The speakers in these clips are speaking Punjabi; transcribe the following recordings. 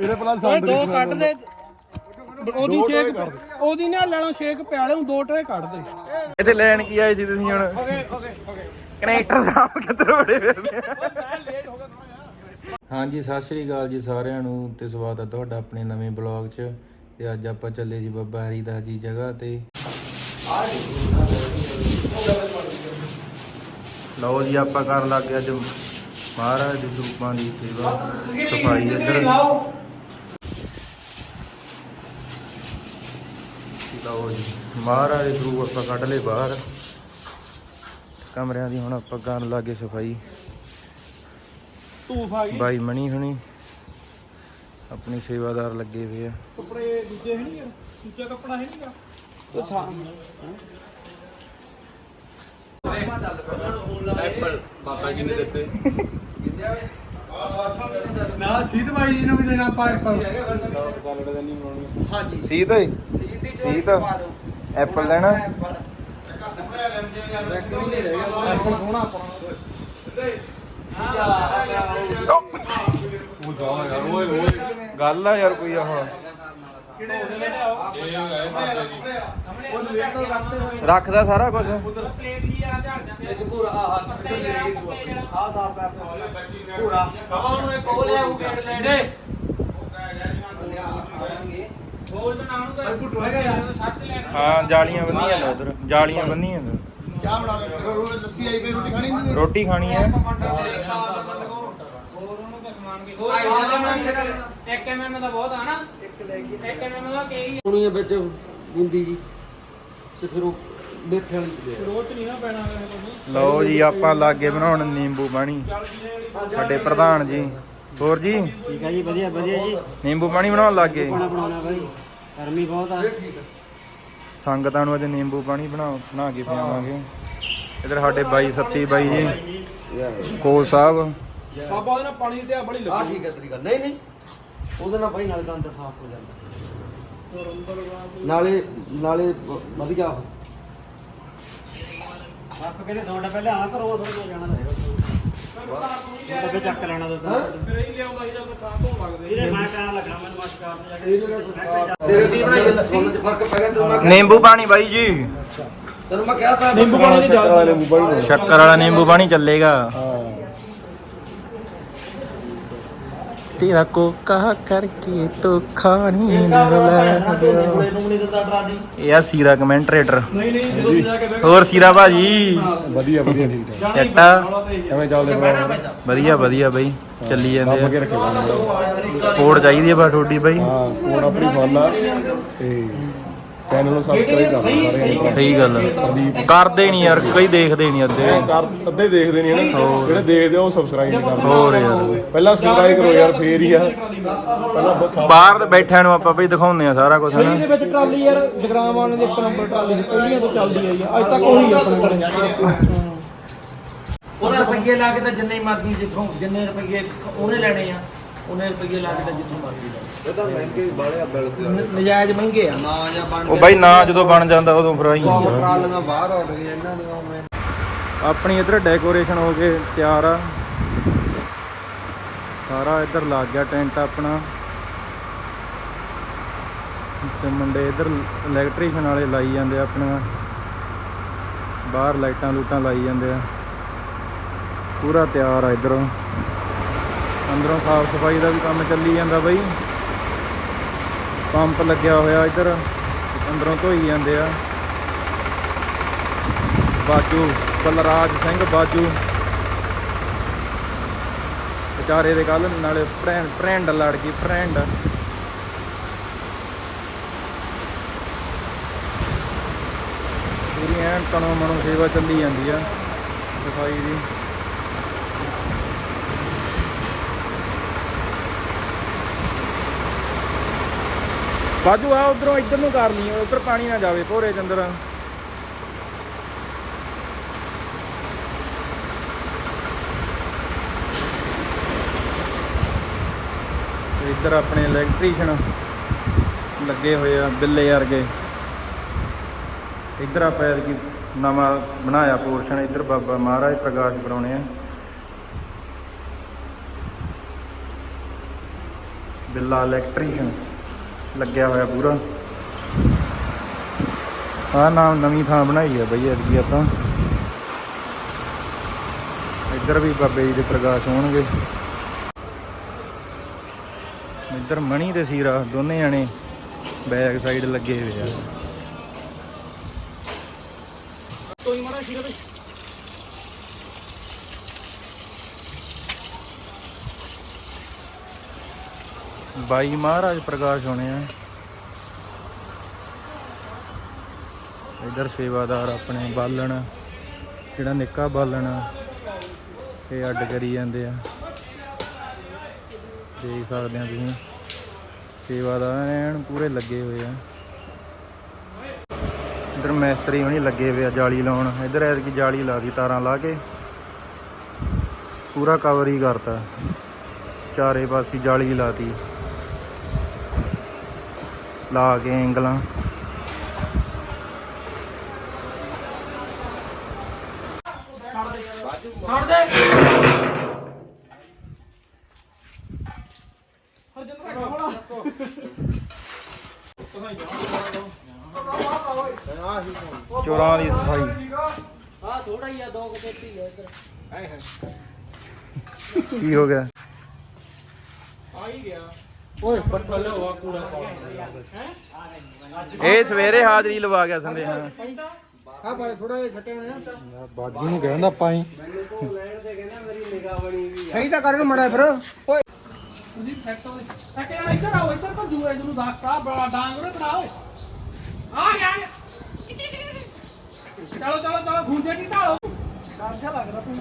ਇਹਦੇ ਪਹਿਲਾਂ ਸੰਦ ਦੋ ਕੱਢ ਦੇ। ਉਹਦੀ ਸ਼ੇਕ ਉਹਦੀ ਨਾ ਲੈਣੋ ਸ਼ੇਕ ਪਿਆਲੇ ਨੂੰ ਦੋ ਟਰੇ ਕੱਢ ਦੇ। ਇੱਥੇ ਲੈਣ ਕੀ ਆਏ ਸੀ ਤੁਸੀਂ ਹੁਣ? Okay okay okay. ਕਨੈਕਟਰ ਸਾਹਿਬ ਕਿੱਧਰ ਬੜੇ ਫਿਰਦੇ ਆ ਲੇਟ ਹੋ ਗਿਆ ਥੋੜਾ ਜਿਹਾ ਹਾਂਜੀ ਸਤਿ ਸ਼੍ਰੀ ਅਕਾਲ ਜੀ ਸਾਰਿਆਂ ਨੂੰ ਤੇ ਸਵਾਗਤ ਹੈ ਤੁਹਾਡਾ ਆਪਣੇ ਨਵੇਂ ਬਲੌਗ 'ਚ। ਤੇ ਅੱਜ ਆਪਾਂ ਚੱਲੇ ਜੀ ਬਾਬਾ ਹਰੀਦਾਸ ਜੀ ਜਗ੍ਹਾ ਤੇ। ਲਓ ਜੀ ਆਪਾਂ ਕਰਨ ਲੱਗੇ ਅੱਜ ਮਹਾਰਾਜ ਦੇ ਸਰੂਪਾਂ ਦੀ ਸੇਵਾ। ਸਫ਼ਾਈ ਇੱਧਰ। ਲਓ ਜੀ ਮਹਾਰਾਜ ਦੇ ਸਰੂਪ ਆਪਾਂ ਕੱਢ ਲਏ ਬਾਹਰ। ਕਮਰਿਆਂ ਦੀ ਹੁਣ ਆਪਾਂ ਕਰਨ ਲੱਗੇ ਸਫ਼ਾਈ। ਧੂਫ ਆ ਗਈ। ਬਾਈ ਮਣੀ ਹੁਣੀ ਆਪਣੀ ਸੇਵਾਦਾਰ ਲੱਗੇ ਹੋਏ ਆ। ਕੱਪੜੇ ਦੂਜੇ ਹੈ ਨਹੀਂ ਦੂਜਾ ਕੱਪੜਾ ਹੈ ਨਹੀਂਗਾ ਅੱਛਾ ਨਾ ਸੀਤ ਭਾਈ ਜੀ ਨੂੰ ਵੀ ਦੇਣਾ ਆਪਾਂ ਐਪਲ ਸੀਤ ਓਏ। ਸੀਤ ਐਪਲ ਲੈਣਾ। ਐਪਲ। ਸੋਹਣਾ ਆਪਣਾ। ਉਹ ਜਾ ਗੱਲ ਆ ਯਾਰ ਕੋਈ ਆਹ। ਰੱਖਦਾ ਸਾਰਾ ਕੁਝ ਪਲੇਟ ਵੀ ਆ ਝੜ ਜਾਂਦੇ ਇੱਕ ਪੂਰਾ ਆ ਸਾਫ਼ ਕਰ ਪੂਰਾ ਕਮਾਂ ਨੂੰ ਇੱਕ ਉਹ ਲਿਆ ਉਹ ਗੇਟ ਲੈ ਦੇ ਹੋਰ ਤਾਂ ਨਾਮ ਨੂੰ ਪੁੱਟੋ ਹੈਗਾ ਯਾਰ। ਸੱਚ ਲੈਣਾ। ਹਾਂ ਜਾਲੀਆਂ ਬੰਨੀਆਂ ਨੇ ਉਧਰ। ਜਾਲੀਆਂ ਬੰਨੀਆਂ ਨੇ। ਚਾਹ ਬਣਾ ਲੈ ਲੱਸੀ ਆਈ ਪਈ ਰੋਟੀ ਖਾਣੀ ਨਹੀਂ ਰੋਟੀ ਖਾਣੀ ਹੈ। ਹੋਰ ਉਹਨੂੰ ਤਾਂ ਸਮਾਨ ਕੀ ਹੋਰ ਇੱਕ ਐਮਐਮ ਦਾ ਬਹੁਤ ਆ ਨਾ। ਇੱਕ ਲੈ ਗਈ। ਇੱਕ ਐਮਐਮ ਦਾ ਕਈ ਹੁਣੀ ਵਿੱਚ ਬੂੰਦੀ ਜੀ ਤੇ ਫਿਰ ਉਹ ਮੇਥੇ ਵਾਲੀ ਚ ਲਿਆ ਰੋਜ਼ ਨਹੀਂ ਨਾ ਪੈਣਾ ਵੈਸੇ ਤੁਹਾਨੂੰ ਲਓ ਜੀ ਆਪਾਂ ਲਾਗੇ ਬਣਾਉਣ ਨਿੰਬੂ ਪਾਣੀ। ਸਾਡੇ ਪ੍ਰਧਾਨ ਜੀ। ਹੋਰ ਜੀ? ਠੀਕ ਹੈ ਜੀ ਵਧੀਆ ਵਧੀਆ ਜੀ। ਨਿੰਬੂ ਪਾਣੀ ਬਣਾਉਣ ਲੱਗੇ। ਖਾਣਾ ਬਣਾਉਣਾ ਬਾਈ। ਗਰਮੀ ਬਹੁਤ ਆ। ਸੰਗਤਾਂ ਨੂੰ ਅੱਜ ਨਿੰਬੂ ਪਾਣੀ ਬਣਾ ਬਣਾ ਕੇ ਪਿਆਵਾਂਗੇ। ਇਧਰ ਸਾਡੇ ਬਾਈ ਸੱਤੀ ਬਾਈ ਜੀ। ਕੋਲ ਸਾਹਿਬ। ਬਾਬਾ ਉਹਦੇ ਨਾਲ ਪਾਣੀ ਤੇ ਆ ਬੜੀ ਆ ਠੀਕ ਹੈ ਤਰੀਕਾ। ਨਹੀਂ ਨਹੀਂ। ਉਹਦੇ ਨਾਲ ਭਾਈ ਨਾਲੇ ਤਾਂ ਅੰਦਰ ਸਾਫ਼ ਹੋ ਜਾਂਦਾ। ਨਾਲੇ ਨਾਲੇ ਵਧੀਆ। ਰੱਖ ਕੇ ਦੋ ਡੱਬੇ ਲਿਆ ਕਰੋ ਥੋੜਾ ਜਿਹਾ ਜਾਣਾ ਡੱਬੇ ਚੱਕ ਲੈਣਾ ਦੋ ਫਿਰ ਇਹ ਲਿਆਉਂਦਾ ਸੀ ਜਦ ਖਾਣ ਤੋਂ ਲੱਗਦੇ ਇਹਦੇ ਮੈਂ ਕਹਿਣ ਲੱਗਣਾ ਮੈਨੂੰ ਮਸਕਾਰ ਤੇ ਜਾ ਕੇ ਤੇਰੇ ਸੀ ਬਣਾਈ ਹੈ ਲੱਸੀ ਚ ਫ਼ਰਕ ਪੈ ਗਿਆ ਤੈਨੂੰ ਮੈਂ ਨਿੰਬੂ ਪਾਣੀ ਬਾਈ ਜੀ। ਤੈਨੂੰ ਮੈਂ ਕਿਹਾ ਤਾਂ ਨਿੰਬੂ ਪਾਣੀ ਦੀ ਜਲ ਸ਼ੱਕਰ ਵਾਲਾ ਨਿੰਬੂ ਪਾਣੀ ਚੱਲੇਗਾ। ਤੇਰਾ ਕੋਕਾ ਕਰਕੇ ਤੋ ਖਾਣੀ ਨਾ ਲੈ ਕੋਲੇ ਨੂੰ ਨਹੀਂ ਦਿੰਦਾ ਟਰਾਲੀ ਇਹ ਆ ਸੀਰਾ ਕਮੈਂਟਰੇਟਰ। ਨਹੀਂ ਨਹੀਂ ਜਦੋਂ ਵੀ ਜਾ ਕੇ ਹੋਰ ਸੀਰਾ ਭਾਜੀ? ਵਧੀਆ ਵਧੀਆ ਠੀਕ ਠਾਕ। ਜੱਟਾ ਐਵੇਂ ਚੱਲਦੇ ਬਣਾ ਵਧੀਆ ਵਧੀਆ ਬਾਈ। ਚੱਲੀ ਜਾਂਦੇ ਆ। ਰੱਖੇ ਕੋਡ ਚਾਹੀਦੀ ਆ ਬਾ ਤੁਹਾਡੀ ਬਾਈ। ਹਾਂ ਕੋਡ ਆਪਣੀ ਆ ਤੇ ਚੈਨਲ ਨੂੰ ਸਬਸਕ੍ਰਾਈਬ ਕਰ ਦਿਓ ਸਾਰੇ। ਸਹੀ ਗੱਲ ਆ। ਕਰਦੇ ਨਹੀਂ ਯਾਰ ਕਈ ਦੇਖਦੇ ਨਹੀਂ ਅੱਧੇ। ਕਰ ਅੱਧੇ ਦੇਖਦੇ ਨਹੀਂ ਨਾ ਜਿਹੜੇ ਦੇਖਦੇ ਆ ਉਹ ਸਬਸਕ੍ਰਾਈਬ ਨਹੀਂ ਕਰਦੇ। ਹੋਰ ਯਾਰ। ਪਹਿਲਾਂ ਸਬਸਕ੍ਰਾਈਬ ਕਰੋ ਯਾਰ ਫੇਰ ਹੀ ਆ। ਪਹਿਲਾਂ ਬਸ ਬਾਹਰ ਬੈਠਿਆਂ ਨੂੰ ਆਪਾਂ ਬਈ ਦਿਖਾਉਂਦੇ ਆ ਸਾਰਾ ਕੁਝ ਹਨਾ। ਇਹਦੇ ਵਿੱਚ ਟਰਾਲੀ ਯਾਰ ਜਗਰਾਮ ਵਾਲਿਆਂ ਦੀ ਇੱਕ ਨੰਬਰ ਟਰਾਲੀ ਸੀ, ਪਹਿਲੀਆਂ ਤੋਂ ਚੱਲਦੀ ਆਈ ਆ। ਅੱਜ ਤੱਕ ਉਹੀ ਆ ਆਪਣੇ ਕੋਲੇ। ਉਹਦੇ ਰੁਪਈਏ ਲਾ ਕੇ ਤਾਂ ਜਿੰਨੇ ਮਰਜ਼ੀ ਜਿੱਥੋਂ ਜਿੰਨੇ ਰੁਪਈਏ ਉਹਨੇ ਲੈਣੇ ਆ। ਉਹਨੇ ਰੁਪਈਏ ਲਾ ਕੇ ਤਾਂ ਜਿੱਥੋਂ ਮਰਜ਼ੀ ਲੈ ਇਹ ਤਾਂ ਮਹਿੰਗੇ ਬਾਲੇ ਆ ਨਜਾਇਜ਼ ਮਹਿੰਗੇ ਆ। ਨਾ ਜਾਂ ਬਣ ਉਹ ਬਾਈ ਨਾ ਜਦੋਂ ਬਣ ਜਾਂਦਾ ਉਦੋਂ ਫਿਰ ਆਈ ਹੁੰਦਾ। ਟਰਾਲੀਆਂ ਬਾਹਰ ਉੱਡ ਗਈਆਂ ਇਹਨਾਂ ਦੀਆਂ ਮੈਂ ਆਪਣੀ ਇੱਧਰ ਡੈਕੋਰੇਸ਼ਨ ਹੋ ਕੇ ਤਿਆਰ ਆ। ਸਾਰਾ ਇੱਧਰ ਲੱਗ ਗਿਆ ਟੈਂਟ ਆਪਣਾ। ਤੇ ਮੁੰਡੇ ਇੱਧਰ ਇਲੈਕਟ੍ਰੀਸ਼ੀਅਨ ਵਾਲੇ ਲਾਈ ਜਾਂਦੇ ਆ ਆਪਣਾ। ਬਾਹਰ ਲਾਈਟਾਂ ਲੂਟਾਂ ਲਾਈ ਜਾਂਦੇ ਆ। ਪੂਰਾ ਤਿਆਰ ਆ ਇੱਧਰੋਂ। ਅੰਦਰੋਂ ਸਾਫ਼ ਸਫ਼ਾਈ ਦਾ ਵੀ ਕੰਮ ਚੱਲੀ ਜਾਂਦਾ ਬਈ। ਪੰਪ ਲੱਗਿਆ ਹੋਇਆ ਇੱਧਰ, ਅੰਦਰੋਂ ਧੋਈ ਜਾਂਦੇ ਆ। ਬਾਜੂ, ਬਲਰਾਜ ਸਿੰਘ ਬਾਜੂ। ਵਿਚਾਰੇ ਦੇ ਕੱਲ ਨਾਲੇ ਫਰੈਂਡ ਫਰੈਂਡ ਲੜ ਗਈ, ਫਰੈਂਡ। ਪੂਰੀ ਐਨ ਤਨੋ ਮਨੋ ਸੇਵਾ ਚੱਲੀ ਜਾਂਦੀ ਆ, ਸਫ਼ਾਈ ਦੀ। ਬਾਜੂ ਆ, ਉਧਰੋਂ ਇੱਧਰ ਨੂੰ ਕਰਨੀ ਲਈ ਉਧਰ ਪਾਣੀ ਨਾ ਜਾਵੇ ਭੋਰੇ ਚ ਅੰਦਰ ਇੱਧਰ ਆਪਣੇ ਇਲੈਕਟ੍ਰੀਸ਼ੀਅਨ ਲੱਗੇ ਹੋਏ ਆ, ਬਿੱਲੇ ਵਰਗੇ। ਇੱਧਰ ਆਪਾਂ ਐਤਕੀ ਨਵਾਂ ਬਣਾਇਆ ਪੋਰਸ਼ਨ ਇੱਧਰ ਬਾਬਾ ਮਹਾਰਾਜ ਪ੍ਰਕਾਸ਼ ਕਰਾਉਣੇ ਆ। ਬਿੱਲਾ ਇਲੈਕਟ੍ਰੀਸ਼ੀਅਨ ਲੱਗਿਆ ਹੋਇਆ ਪੂਰਾ। ਆਹ ਨਾਮ ਨਵੀਂ ਥਾਂ ਬਣਾਈ ਆ ਬਈ ਐਤਕੀ ਆਪਾਂ। ਇੱਧਰ ਵੀ ਬਾਬੇ ਜੀ ਦੇ ਪ੍ਰਕਾਸ਼ ਹੋਣਗੇ। ਇੱਧਰ ਮਣੀ ਤੇ ਸੀਰਾ, ਦੋਨੇ ਜਣੇ ਬੈਕ ਸਾਈਡ ਲੱਗੇ ਹੋਏ ਆ। ਕੋਈ ਮਾੜਾ ਸੀਰਾ ਬਈ ਬਾਈ ਮਹਾਰਾਜ ਪ੍ਰਕਾਸ਼ ਹੋਣੇ ਆ। ਇਧਰ ਸੇਵਾਦਾਰ ਆਪਣੇ ਬਾਲਣ, ਜਿਹੜਾ ਨਿੱਕਾ ਬਾਲਣ ਇਹ ਅੱਡ ਕਰੀ ਜਾਂਦੇ ਆ। ਦੇਖ ਸਕਦੇ ਆ ਤੁਸੀਂ, ਸੇਵਾਦਾਰ ਐਨ ਪੂਰੇ ਲੱਗੇ ਹੋਏ ਆ। ਇਧਰ ਮੈਸਤਰੀ ਹੋਣੀ ਲੱਗੇ ਹੋਏ ਆ ਜਾਲੀ ਲਾਉਣ। ਇਧਰ ਐਤਕੀ ਜਾਲੀ ਲਾ ਦੀ ਤਾਰਾਂ ਲਾ ਕੇ। ਪੂਰਾ ਕਵਰ ਹੀ ਕਰਤਾ। ਚਾਰੇ ਪਾਸੇ ਜਾਲੀ ਲਾਤੀ। ਲਾ ਕੇ ਐਂਗਲਾਂ। ਛੱਡ ਦੇ ਚੋਰਾਂ ਦੀ ਸਫ਼ਾਈ। ਆ ਥੋੜਾ ਹੀ ਆ ਦੋ ਕੁ ਪੇਟੀ ਇੱਧਰ। ਹੀ ਗਿਆ? ਓਏ ਪੱਟਲ ਹੋਆ ਕੂੜਾ ਇਹ ਸਵੇਰੇ ਹਾਜ਼ਰੀ ਲਵਾ ਗਿਆ ਸੰਦੇ ਹਾਂ। ਆ ਭਾਈ ਥੋੜਾ ਜਿਹਾ ਛੱਟੇ ਹੋਣੇ ਬਾਜੀ ਨੂੰ ਕਹਿੰਦਾ ਪਾਈ ਸਹੀ ਤਾਂ ਕਰਨ ਮੜਾ ਫਿਰ। ਓਏ। ਤੁਸੀਂ ਫੈਕਟੋ ਫੈਕਟੇ ਨਾਲ ਇੱਧਰ ਆਓ ਇੱਧਰ ਤਾਂ ਦੂਏ ਨੂੰ ਦੱਸਤਾ ਬੜਾ ਡਾਂਗ ਉਹਨੇ ਬਣਾ ਓਏ। ਆ ਗਿਆ ਆ ਗਿਆ। ਚਲੋ ਚਲੋ ਚਲੋ ਖੁੰਝੇ ਕੀ ਢਾਲੋ। ਡਰ ਜਿਹਾ ਲੱਗਦਾ ਤੂੰ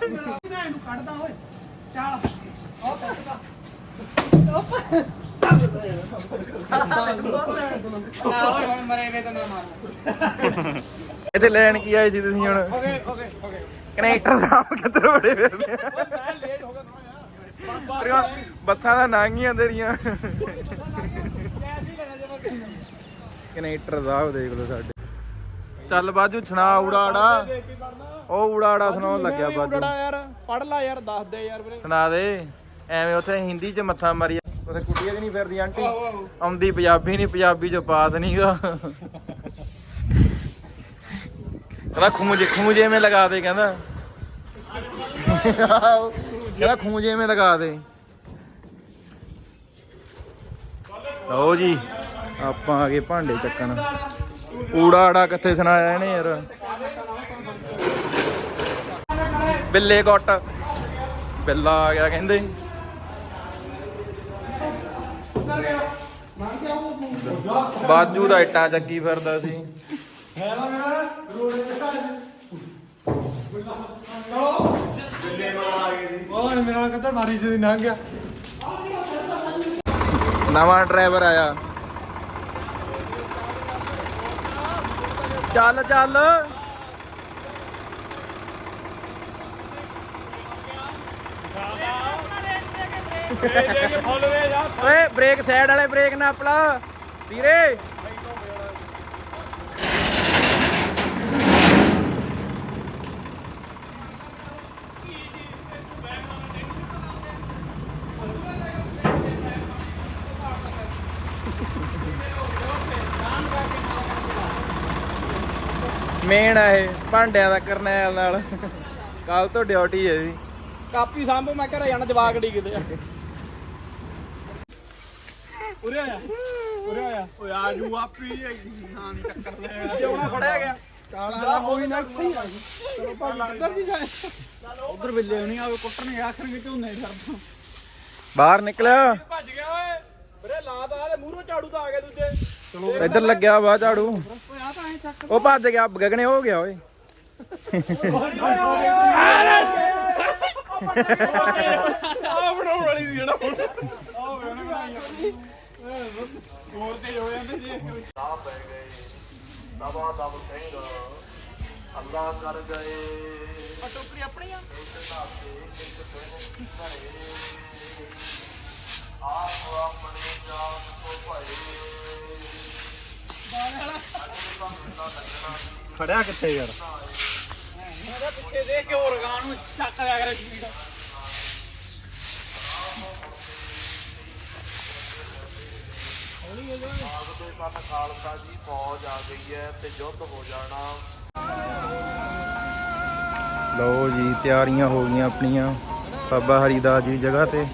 ਇਹਨੂੰ ਕੱਢਦਾ ਓਏ। ਚੱਲ ਉਹ ਕੱਢਦਾ ਓਏ ਮਰੇ ਵੇ ਤਾਂ ਨਾ ਮਾਰ ਇੱਥੇ ਲੈਣ ਕੀ ਆਏ ਸੀ ਤੁਸੀਂ ਹੁਣ? ਓਕੇ ਓਕੇ ਓਕੇ ਕਨੈਕਟਰ ਸਾਹਿਬ ਕਿੱਧਰ ਬੜੇ ਫਿਰਦੇ ਆ। ਮੈਂ ਲੇਟ ਹੋ ਗਿਆ ਬੱਸਾਂ ਦਾ ਨਾਂਗੀਆਂ ਤੇਰੀਆਂ। ਕਨੈਕਟਰ ਸਾਹਿਬ ਦੇਖ ਲਓ ਸਾਡੇ। ਚੱਲ ਬਾਜੂ ਸੁਣਾ ਊੜਾੜਾ ਉਹ ਊੜਾੜਾ ਸੁਣਾਉਣ ਲੱਗਿਆ ਬਾਜੂ। ਯਾਰ ਪੜ ਲੈ ਯਾਰ ਦੱਸ ਦੇ ਯਾਰ ਵੀਰੇ। ਸੁਣਾ ਦੇ। ਐਵੇਂ ਉੱਥੇ ਹਿੰਦੀ 'ਚ ਮੱਥਾ ਮਾਰੀ ਉੱਥੇ ਕੁੱਟੀਆਂ ਵੀ ਨਹੀਂ ਫਿਰਦੀ ਆਂਟੀ। ਆਉਂਦੀ ਪੰਜਾਬੀ ਨਹੀਂ ਪੰਜਾਬੀ 'ਚ ਪਾਸ ਨਹੀਂਗਾ। ਕਹਿੰਦਾ ਖੂੰਜੇ ਖੂੰਜੇ ਮੇ ਲਗਾ ਦੇ ਕਹਿੰਦਾ। ਕਹਿੰਦਾ ਖੂੰਜੇ ਮੇ ਲਗਾ ਦੇ। ਲਓ ਜੀ ਆਪਾਂ ਆ ਗਏ ਭਾਂਡੇ ਚੱਕਣ। ਊੜਾ ਆੜਾ ਕਿੱਥੇ ਸੁਣਾਇਆ ਇਹਨੇ ਯਾਰ? ਬਿੱਲੇ ਗੁੱਟ ਬਿੱਲਾ ਆ ਗਿਆ ਕਹਿੰਦੇ। ਬਾਜੂ ਦਾ ਇੱਟਾਂ ਚੱਕੀ ਫਿਰਦਾ ਸੀ। ਓਏ ਮੇਰਾ ਨਾਲ ਕਹਿੰਦਾ ਮਾਰੀ ਜਿਹੀ ਲੰਘ ਗਿਆ ਨਵਾਂ ਡਰਾਈਵਰ ਆਇਆ। ਚੱਲ ਚੱਲ। ਓਏ ਬ੍ਰੇਕ ਸਾਈਡ ਵਾਲੇ ਬ੍ਰੇਕ ਨਾ ਆਪਲਾ ਵੀਰੇ। ਮੇਨ ਆ ਇਹ, ਭਾਂਡਿਆਂ ਦਾ ਕਰਨੈਲ ਨਾਲ। ਕੱਲ ਤੋਂ ਡਿਊਟੀ ਹੈ ਜੀ। ਕਾਪੀ ਸਾਂਭੋ, ਮੈਂ ਘਰੇ ਜਾਣਾ ਜਵਾਕ ਡੀ ਕਿਤੇ। ਉਰੇ ਆਇਆ ਉਰੇ ਆਇਆ ਓਏ ਆ ਜੂ ਆਪੀ ਹਾਂ ਨਹੀਂ ਟੱਕਰ ਲੈ। ਜਿਉਣਾ ਫੜਿਆ ਗਿਆ। ਕਾਲਾ ਦਾ ਕੋਈ ਨਾ ਇੱਥੇ ਹੀ ਆ। ਗਈ ਚਲੋ ਪਰ ਲੱਗਦਾ ਜੀ ਜਾਏ? ਉਧਰ ਬਿੱਲੇ ਨਹੀਂ ਆਵੇ ਕੁੱਟਣ ਗਿਆ ਆਖਰ ਵਿੱਚ ਝੋਨੇ ਕਰਦਾ ਬਾਹਰ ਨਿਕਲਿਆ। ਭੱਜ ਗਿਆ ਓਏ। ਵੀਰੇ ਲਾ ਤਾ ਤੇ ਮੂਹਰੋਂ ਝਾੜੂ ਤਾਂ ਆ ਗਏ ਦੂਜੇ। ਚਲੋ ਇੱਧਰ ਲੱਗਿਆ ਵਾ ਝਾੜੂ। ਓਏ ਆ ਤਾਂ ਐ ਚੱਕ ਉਹ ਭੱਜ ਗਿਆ ਗਗਨੇ ਹੋ ਗਿਆ ਓਏ। ਆ ਬਣਾਉਣ ਵਾਲੀ ਸੀ ਜਿਹੜਾ ਹੁਣ। ਆ ਬਣਾਉਣ ਵਾਲੀ ਹੋਰ ਤੇ ਹੋ ਜਾਂਦੇ ਜੀ? ਨਵਾਂ ਦਮ ਸਿੰਘ ਅੱਲਾ ਕਰ ਗਏ। ਆ ਟੋਕਰੀ ਆਪਣੀ ਆ? ਆਪ ਆਪਣੇ ਜਾਨ ਕੋ ਭਏ। ਖੜਿਆ ਕਿੱਥੇ ਯਾਰ? ਮੇਰੇ ਪਿੱਛੇ ਦੇਖ ਕੇ ਹੋਰ ਗਾਂ ਨੂੰ ਚੱਕ ਲਿਆ ਕਰੇ ਸਪੀਡ ਲਓ ਜੀ ਤਿਆਰੀਆਂ ਹੋ ਗਈਆਂ ਆਪਣੀਆਂ। ਬਾਬਾ ਹਰੀਦਾਸ ਜੀ ਜਗ੍ਹਾ ਤੇ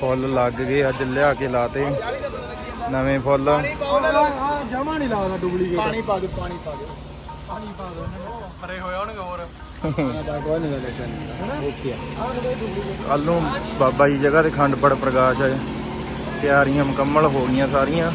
ਫੁੱਲ ਲੱਗ ਗਏ ਅੱਜ ਲਿਆ ਕੇ ਲਾਤੇ ਨਵੇਂ ਫੁੱਲ। ਜਮਾ ਨਹੀਂ ਲੱਗਦਾ ਡੁਪਲੀਕੇਟ ਪਾਣੀ ਪਾ ਦੇ ਪਾਣੀ ਪਾ ਦੇ ਪਰੇ ਹੋਏ ਹੋਣਗੇ ਹੋਰ। ਕੱਲ ਨੂੰ ਬਾਬਾ ਜੀ ਜਗ੍ਹਾ ਤੇ ਖੰਡ ਪੜ ਪ੍ਰਕਾਸ਼ ਹੈ ਤਿਆਰੀਆਂ ਮੁਕੰਮਲ ਹੋ ਗਈਆਂ ਸਾਰੀਆਂ।